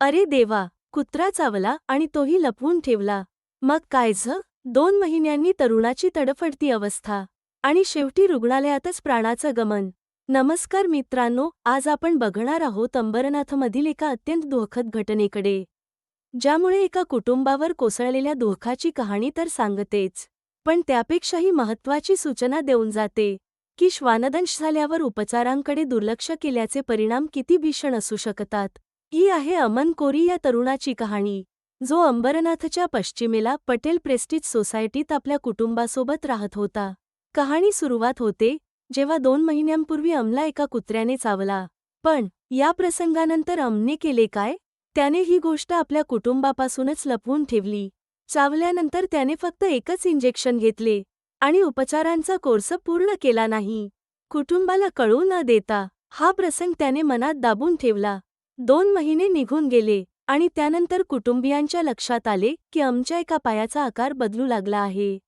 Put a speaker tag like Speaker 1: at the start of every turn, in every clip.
Speaker 1: अरे देवा कुत्रा चावला आणि तोही लपवून ठेवला. मग काय झ? दोन महिन्यांनी तरुणाची तडफडती अवस्था. आणि शेवटी रुग्णालयातच प्राणाचं गमन. नमस्कार मित्रांनो आज आपण बघणार आहोत अंबरनाथमधील एका अत्यंत दुःखद घटनेकडे. ज्यामुळे एका कुटुंबावर कोसळलेल्या दुःखाची कहाणी तर सांगतेच. पण त्यापेक्षाही महत्त्वाची सूचना देऊन जाते की श्वानदंश झाल्यावर उपचारांकडे दुर्लक्ष केल्याचे परिणाम किती भीषण असू शकतात. ही आहे अमन कोरी या तरुणाची कहाणी जो अंबरनाथच्या पश्चिमेला पटेल प्रेस्टिज सोसायटीत आपल्या कुटुंबासोबत राहत होता. कहाणी सुरुवात होते जेव्हा दोन महिन्यांपूर्वी अमला एका कुत्र्याने चावला. पण या प्रसंगानंतर अमने केले काय? त्याने ही गोष्ट आपल्या कुटुंबापासूनच लपवून ठेवली. चावल्यानंतर त्याने फक्त एकच इंजेक्शन घेतले आणि उपचारांचा कोर्स पूर्ण केला नाही. कुटुंबाला कळू न देता हा प्रसंग त्याने मनात दाबून ठेवला. दोन महिने निघून गेले आणि त्यानंतर कुटुंबियांच्या लक्षात आले की आमच्या एका पायाचा आकार बदलू लागला आहे.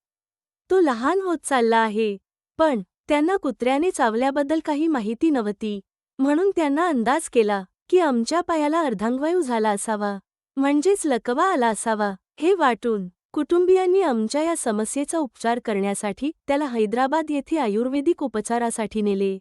Speaker 1: तो लहान होत चालला आहे पण त्यांना कुत्र्याने चावल्याबद्दल काही माहिती नव्हती. म्हणून त्यांना अंदाज केला की आमच्या पायाला अर्धांगवायू झाला असावा म्हणजेच लकवा आला असावा. हे वाटून कुटुंबियांनी आमच्या या समस्येचा उपचार करण्यासाठी त्याला हैदराबाद येथे आयुर्वेदिक उपचारासाठी नेले.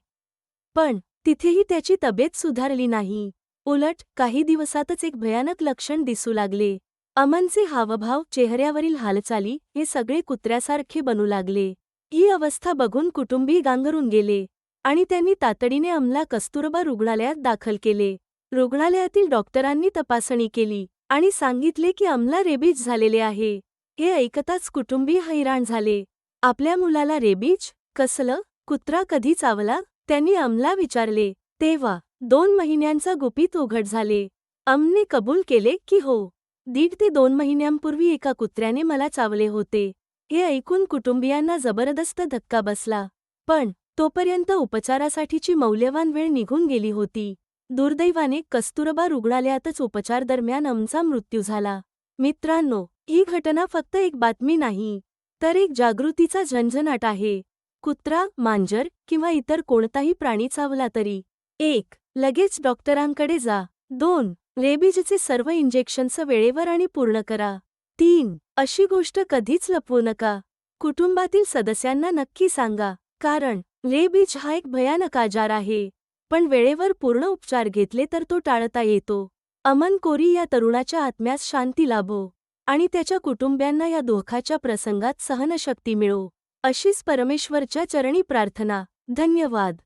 Speaker 1: पण तिथेही त्याची तब्येत सुधारली नाही. उलट काही दिवसातच एक भयानक लक्षण दिसू लागले. अमनचे हावभाव चेहऱ्यावरील हालचाली हे सगळे कुत्र्यासारखे बनू लागले. ही अवस्था बघून कुटुंबी गांगरून गेले आणि त्यांनी तातडीने अमला कस्तुरबा रुग्णालयात दाखल केले. रुग्णालयातील डॉक्टरांनी तपासणी केली आणि सांगितले की अमला रेबीज झालेले आहे. हे ऐकताच कुटुंबी हैराण झाले. आपल्या मुलाला रेबीज? कसलं? कुत्रा कधी चावला? त्यांनी अमला विचारले. तेव्हा दोन महिन्यांचा गुपित उघड झाले. अमने कबूल केले की हो. दीड ते दोन महिन्यांपूर्वी एका कुत्र्याने मला चावले होते. हे ऐकून कुटुंबियांना जबरदस्त धक्का बसला. पण तोपर्यंत उपचारासाठीची मौल्यवान वेळ निघून गेली होती. दुर्दैवाने कस्तुरबा रुग्णालयातच उपचारदरम्यान आमचा मृत्यू झाला. मित्रांनो ही घटना फक्त एक बातमी नाही तर एक जागृतीचा झंझनाट आहे. कुत्रा मांजर किंवा इतर कोणताही प्राणी चावला तरी. एक लगेच डॉक्टरांकडे जा. दोन रेबीजचे सर्व इंजेक्शन्स वेळेवर आणि पूर्ण करा. तीन अशी गोष्ट कधीच लपवू नका. कुटुंबातील सदस्यांना नक्की सांगा कारण रेबीज हा एक भयानक आजार आहे. पण वेळेवर पूर्ण उपचार घेतले तर तो टाळता येतो. अमन कोरी या तरुणाच्या आत्म्यास शांती लाभो आणि त्याच्या कुटुंबियांना या दोखाच्या प्रसंगात सहनशक्ती मिळो. अशीच परमेश्वरच्या चरणी प्रार्थना. धन्यवाद.